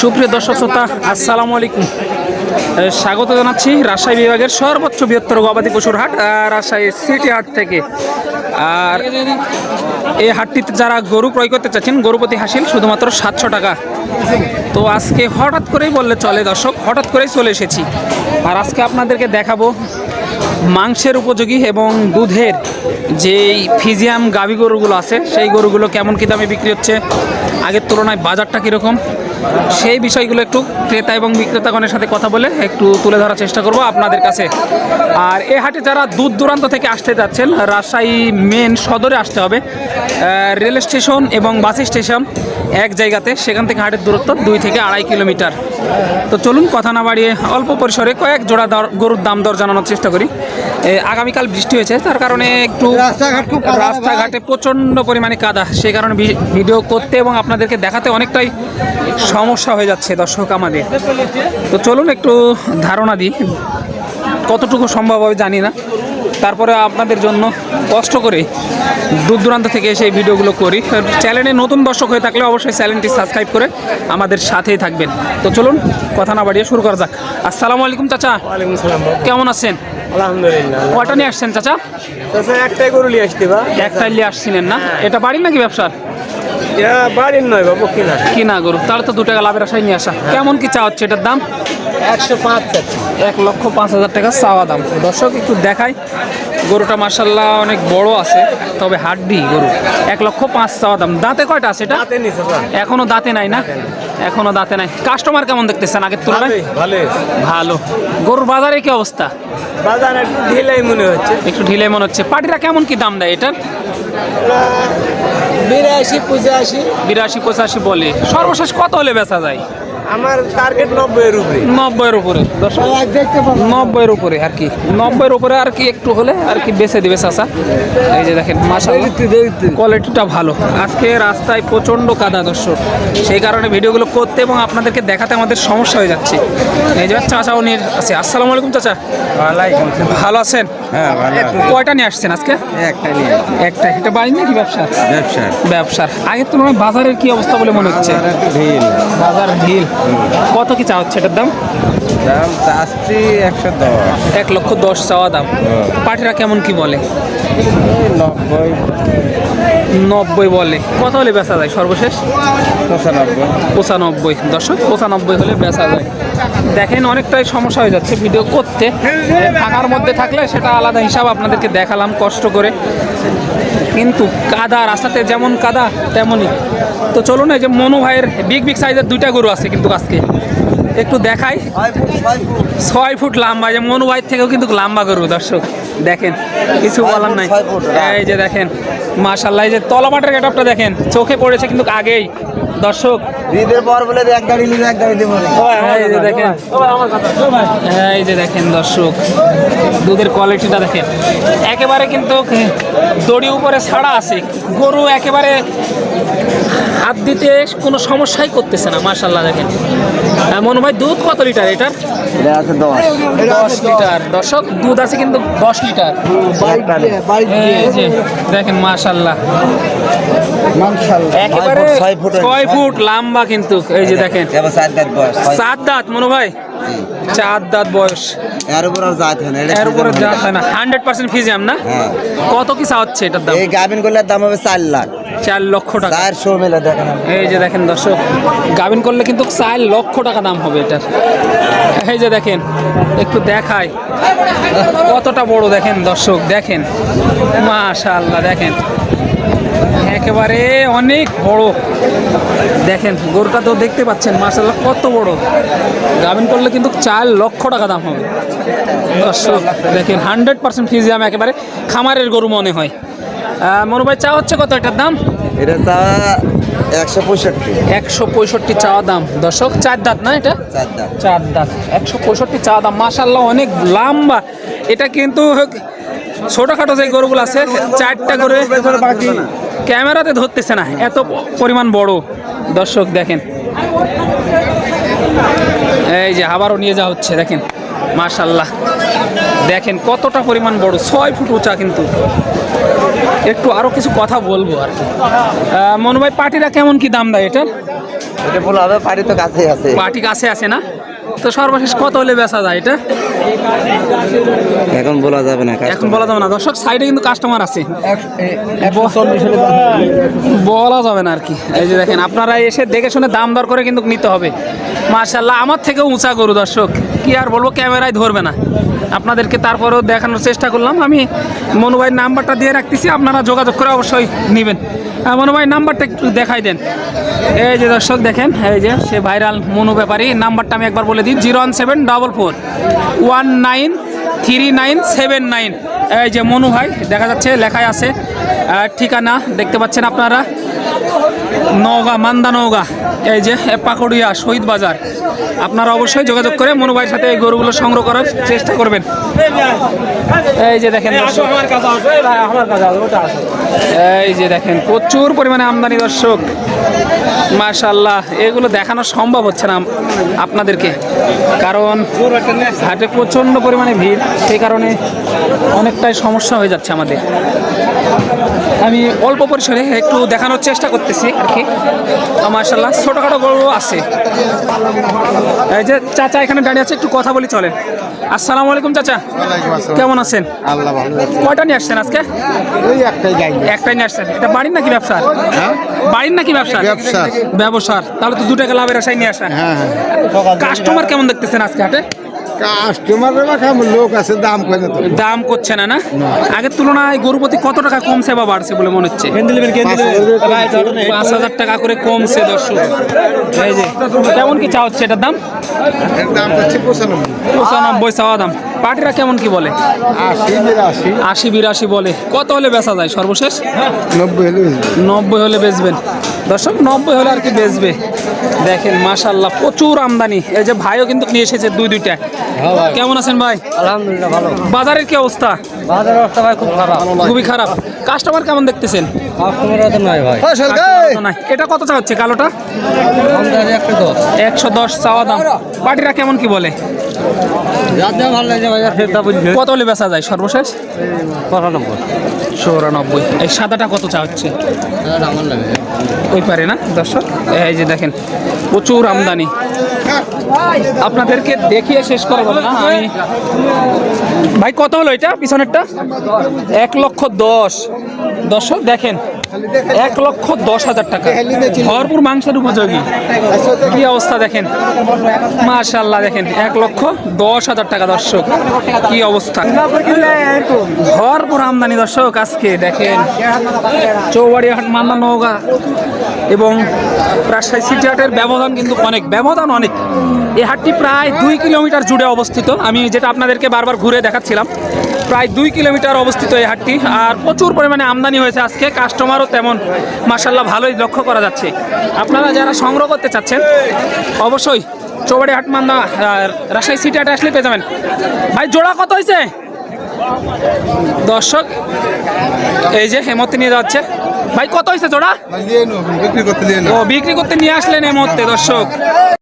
সুপ্রিয় দর্শক শ্রোতা, আসসালামু আলাইকুম। স্বাগত জানাচ্ছি রাজশাহী বিভাগের সর্বোচ্চ বৃহত্তর গবাদি পশুর হাট রাজশাহী সিটি হাট থেকে। আর এই হাটটিতে যারা গরু ক্রয় করতে চাচ্ছেন, গরুপতি হাসিল শুধুমাত্র সাতশো টাকা। তো আজকে হঠাৎ করেই বললে চলে দর্শক, হঠাৎ করেই চলে এসেছি। আর আজকে আপনাদেরকে দেখাবো মাংসের উপযোগী এবং দুধের যেই ফিজিয়াম গাভী গরুগুলো আছে, সেই গরুগুলো কেমন কী দামে বিক্রি হচ্ছে, আগের তুলনায় বাজারটা কীরকম সেই বিষয়গুলো একটু ক্রেতা এবং বিক্রেতাগণের সাথে কথা বলে একটু তুলে ধরার চেষ্টা করব আপনাদের কাছে। আর এ হাটে যারা দূর দূরান্ত থেকে আসতে যাচ্ছেন রাজশাহী মেন সদরে আসতে হবে। রেল স্টেশন এবং বাস স্টেশন এক জায়গাতে সেখান থেকে হাটের দূরত্ব দুই থেকে আড়াই কিলোমিটার। তো চলুন কথা না বাড়িয়ে অল্প পরিসরে কয়েক জোড়া দর গরুর দাম দর জানানোর চেষ্টা করি। আগামীকাল বৃষ্টি হয়েছে তার কারণে একটু রাস্তাঘাট প্রচণ্ড পরিমাণে কাদা। সেই কারণে ভিডিও করতে এবং আপনাদেরকে দেখাতে অনেকটাই সমস্যা হয়ে যাচ্ছে দর্শক আমাদের। তো চলুন একটু ধারণা দিই কতটুকু সম্ভব হবে জানি না। তারপরে আপনাদের জন্য কষ্ট করে দূর দূরান্ত থেকে এসে এই ভিডিওগুলো করি। চ্যানেলে নতুন দর্শক হয়ে থাকলে অবশ্যই চ্যানেলটি সাবস্ক্রাইব করে আমাদের সাথেই থাকবেন। তো চলুন কথা না বাড়িয়ে শুরু করা যাক। আসসালামু আলাইকুম চাচা। কেমন আছেন? আলহামদুলিল্লাহ কয়টা নিয়ে আসছেন চাচা? চাচা একটাই গরু নিয়ে আসতে বা। একটাই নিয়ে আসছিলেন না? এটা বাড়ি নাকি ব্যবসার? বাড়ির নয় বাবু কিনা। কি না গরু? তার তো দু টাকা লাভের আশায় নিয়ে আসা। কেমন কি চা হচ্ছে এটার দাম? একশো পাঁচ এক লক্ষ পাঁচ হাজার টাকা চাওয়া দাম। দর্শক একটু দেখাই। গরুটা মার্শাল্লাহ অনেক বড় আছে তবে হাড্ডি গরু। এক লক্ষ পাঁচ চাওয়া দাম। দাঁতে কয়টা আছে এটা? এখনও দাঁতে নাই না? এখনও দাঁতে নাই। কাস্টমার কেমন দেখতেছেন আগের তুলনায়? ভালো। গরুর বাজারে কি অবস্থা? বাজার একটু ঢিলাই মনে হচ্ছে। একটু ঢিলে মনে হচ্ছে। পাটিরা কেমন কি দাম দেয় এটার? বিরাশি পঁচাশি। বিরাশি পঁচাশি বলে। সর্বশেষ কত হলে বেচা যায়? আমার টার্গেট নব্বই এর উপরে। নব্বইয়ের উপরে। দর্শক নব্বইয়ের উপরে আর কি। নব্বইয়ের উপরে আর কি একটু হলে আর কি বেছে দিবে চাচা। এই যে দেখেন মাসাল্লাহ কোয়ালিটিটা ভালো। আজকে রাস্তায় প্রচণ্ড কাদা দর্শক। সেই কারণে ভিডিওগুলো করতে এবং আপনাদেরকে দেখাতে আমাদের সমস্যা হয়ে যাচ্ছে। এই যে চাচাও নিয়ে আছে। আসসালামু আলাইকুম চাচা। ওয়ালাইকুম ভালো আছেন? হ্যাঁ কয়টা নিয়ে আসছেন আজকে? একটা নিয়ে একটা। এটা বাড়ি নাকি ব্যবসা? ব্যবসা। ব্যবসার। আগের তুলনায় বাজারের কি অবস্থা বলে মনে হচ্ছে? বাজার ঢিল। কত কি চা হচ্ছে এটার দাম? দাম চাচ্ছি একশো দশ। এক লক্ষ দশ চাওয়া দাম। পাটিরা কেমন কি বলে? নব্বই। নব্বই বলে। কত হলে বেচা যায় সর্বশেষ? পঁচানব্বই। পঁচানব্বই। দশক পঁচানব্বই হলে বেচা যায়। দেখেন অনেকটাই সমস্যা হয়ে যাচ্ছে ভিডিও করতে। ফাঁকার মধ্যে থাকলে সেটা আলাদা হিসাব আপনাদেরকে দেখালাম কষ্ট করে। কিন্তু কাদা রাস্তাতে যেমন কাদা তেমনই। তো চলুন এই যে মনু ভাইয়ের বিগ বিগ সাইজের দুইটা গরু আছে কিন্তু আজকে। একটু দেখাই। ছয় ফুট লম্বা যে মনু ভাইয়ের থেকেও কিন্তু লম্বা গরু দর্শক। দেখেন কিছু বলার নাই। এই যে দেখেন মাশাল্লাহ যে তলামাটের গেটআপটা দেখেন চোখে পড়েছে কিন্তু আগেই। দর্শক ঈদের পর বলে এক গাড়ি নিলে এক গাড়ি দেবো এই যে দেখেন। এই যে দেখেন দর্শক দুধের কোয়ালিটিটা দেখেন। একেবারে কিন্তু দড়ি উপরে ছাড়া আছে। গরু একেবারে দিতে কোনো সমস্যাই করতেছে না মার্শাল্লাহ দেখেন। মনে হয় দুধ কত লিটার এটার? এটা দশ। লিটার। দর্শক দুধ আছে কিন্তু দশ লিটার। দেখেন মাশাল্লাহ একেবারে ছয় ফুট ছয় ফুট। লম্বা কিন্তু এই যে দেখেন। চার দাঁত বয়স। মনে ভাই? চার দাঁত বয়স। এর উপর আর হয় না এর উপরে যা হয় না। হান্ড্রেড পার্সেন্ট ফিজিয়াম না? হ্যাঁ। কত কি চা হচ্ছে এটার দাম? এই গাভিন করলে দাম হবে চার লাখ। চার লক্ষ টাকা। চারশো মেলে দেখেন এই যে দেখেন দর্শক গাভিন করলে কিন্তু চার লক্ষ টাকা দাম হবে এটার। এই যে দেখেন একটু দেখাই। কতটা বড় দেখেন দর্শক দেখেন। মাশাআল্লাহ দেখেন। একেবারে অনেক বড়। দেখেন গরুটা তো দেখতে পাচ্ছেন মাশাআল্লাহ কত বড়। গাভিন করলে কিন্তু চার লক্ষ টাকা দাম হবে। দর্শক দেখেন হান্ড্রেড পার্সেন্ট ফিজিয়াম একেবারে খামারের গরু মনে হয়। মনু ভাই চা হচ্ছে কত এটার দাম? এটা চা একশো পঁয়ষট্টি। একশো পঁয়ষট্টি চাওয়া দাম। দর্শক চার দাঁত না এটা? চার দাম চার দাঁত। একশো পঁয়ষট্টি চাওয়া দাম। মাসাল্লাহ অনেক লম্বা। এটা কিন্তু ছোটোখাটো যে গরুগুলো আছে চারটা করে ক্যামেরাতে ধরতেছে না। এত পরিমাণ বড়। দর্শক দেখেন। এই যে আবারও নিয়ে যাওয়া হচ্ছে দেখেন। মাশাল্লাহ দেখেন কতটা পরিমাণ বড়। ছয় ফুট উঁচা কিন্তু। একটু আরও কিছু কথা বলব আর কি। মনু ভাই পাটিরা কেমন কি দাম দেয় এটার এটা বলা হবে পারি তো কাছে আছে। পাটি কাছে আছে না? তো সর্বশেষ কত হলে বেচা যায় এটা? এখন বলা যাবে না এখন বলা যাবে না। দর্শক সাইডে কিন্তু কাস্টমার আছে। বলা যাবে না আর কি। এই যে দেখেন আপনারা এসে দেখে শুনে দাম দর করে কিন্তু নিতে হবে। মার্শাল্লাহ আমার থেকেও উঁচা গরু দর্শক। কি আর বলব ক্যামেরায় ধরবে না। আপনাদেরকে তারপরেও দেখানোর চেষ্টা করলাম। আমি মনুভাইয়ের নাম্বারটা দিয়ে রাখতেছি, আপনারা যোগাযোগ করে অবশ্যই নেবেন। মনুভাইয়ের নাম্বারটা একটু দেখাই দেন। এই যে দর্শক দেখেন, এই যে সে ভাইরাল মনু ব্যাপারী, নাম্বারটা আমি একবার বলে দিই, zero one seven double four one nine three nine seven nine. এই যে মনু ভাই, দেখা যাচ্ছে লেখায় আছে ঠিকানা দেখতে পাচ্ছেন আপনারা। নওগাঁ মান্দা নওগাঁ এই যে পাকুড়িয়া শহীদ বাজার। আপনারা অবশ্যই যোগাযোগ করে মনু ভাইয়ের সাথে এই গরুগুলো সংগ্রহ করার চেষ্টা করবেন। এই যে দেখেন এই যে দেখেন প্রচুর পরিমাণে আমদানি দর্শক। মাশাল্লাহ এগুলো দেখানো সম্ভব হচ্ছে না আপনাদেরকে। কারণ হাটে প্রচণ্ড পরিমাণে ভিড় সেই কারণে অনেকটাই সমস্যা হয়ে যাচ্ছে আমাদের। আমি অল্প পরিসরে একটু দেখানোর চেষ্টা করতেছি আর কি। মার্শাল্লাহ ছোটোখাটো গরু আছে। এই যে চাচা এখানে দাঁড়িয়ে আছে একটু কথা বলি চলেন। আসসালামু আলাইকুম চাচা। কেমন আছেন? আল্লাহ ভালো কয়টা নিয়ে আসছেন আজকে? ওই একটাই গাই একটাই নিয়ে আসছেন। এটা বাড়ির নাকি ব্যবসার? হ্যাঁ? বাড়ির নাকি ব্যবসা ব্যবসার। ব্যবসার। তাহলে তো দু টাকা লাভের আশায় নিয়ে আসা হ্যাঁ হ্যাঁ। কাস্টমার কেমন দেখতেছেন আজকে হাটে? কাস্টমারের লোক আছে দাম তো? দাম করছে না না? আগের তুলনায় গরু প্রতি কত টাকা কমছে বা বাড়ছে বলে মনে হচ্ছে? পাঁচ হাজার টাকা করে কমছে দর্শক। এই যে কেমন কি চা হচ্ছে এটার দাম? দাম হচ্ছে পঁচানব্বই। পঁচানব্বই চাওয়া দাম। পার্টিরা কেমন কি বলে? আশি বিরাশি। বলে। কত হলে বেচা যায় সর্বশেষ? নব্বই হলে নব্বই হলে বেচবেন। দর্শক নব্বই হলে আর কি বেচবে? দেখেন মাশাল্লাহ প্রচুর আমদানি। এই যে ভাইও কিন্তু নিয়ে এসেছে দুই দুইটা। কেমন আছেন ভাই? আলহামদুলিল্লাহ ভালো। বাজারের কি অবস্থা? বাজারের অবস্থা ভাই খুব খারাপ। খুবই খারাপ। কাস্টমার কেমন দেখতেছেন? কাস্টমার তো নাই ভাই। Customer তো নাই। এটা কত চা হচ্ছে কালোটা? একশো দশ। চাওয়া দাম। পার্টিরা কেমন কি বলে? ভালো কত হলে বেচা যায় সর্বশেষ? পঁচানব্বই চৌরানব্বই। এই সাদাটা কত চা হচ্ছে? ওই পারে না দর্শক? এই যে দেখেন প্রচুর আমদানি। আপনাদেরকে দেখিয়ে শেষ করা বলে না আমি ভাই কত হলো এটা পিছনেরটা? এক লক্ষ দশ। দর্শক দেখেন এক লক্ষ দশ হাজার টাকা। ভরপুর মাংসের উপযোগী। কি অবস্থা দেখেন? মাশাল্লাহ দেখেন এক লক্ষ দশ হাজার টাকা দর্শক। কি অবস্থা? ভরপুর আমদানি দর্শক আজকে দেখেন। চৌবাড়ি হাট মান্না নৌকা এবং রাজশাহী সিটি হাটের ব্যবধান কিন্তু অনেক ব্যবধান অনেক। এই হাটটি প্রায় দুই কিলোমিটার জুড়ে অবস্থিত। আমি যেটা আপনাদেরকে বারবার ঘুরে দেখাচ্ছিলাম প্রায় দুই কিলোমিটার অবস্থিত এই হাটটি। আর প্রচুর পরিমাণে আমদানি হয়েছে আজকে। কাস্টমারও তেমন মাসাল্লাহ ভালোই লক্ষ্য করা যাচ্ছে। আপনারা যারা সংগ্রহ করতে চাচ্ছেন অবশ্যই চৌবাড়ি হাট মান্দা রাজশাহী সিটি হাটে আসলে পেয়ে যাবেন। ভাই জোড়া কত হয়েছে? দর্শক এই যে হেমতে নিয়ে যাচ্ছে। ভাই কত হয়েছে জোড়া? বিক্রি করতে ও বিক্রি করতে নিয়ে আসলেন এই মুহূর্তে দর্শক।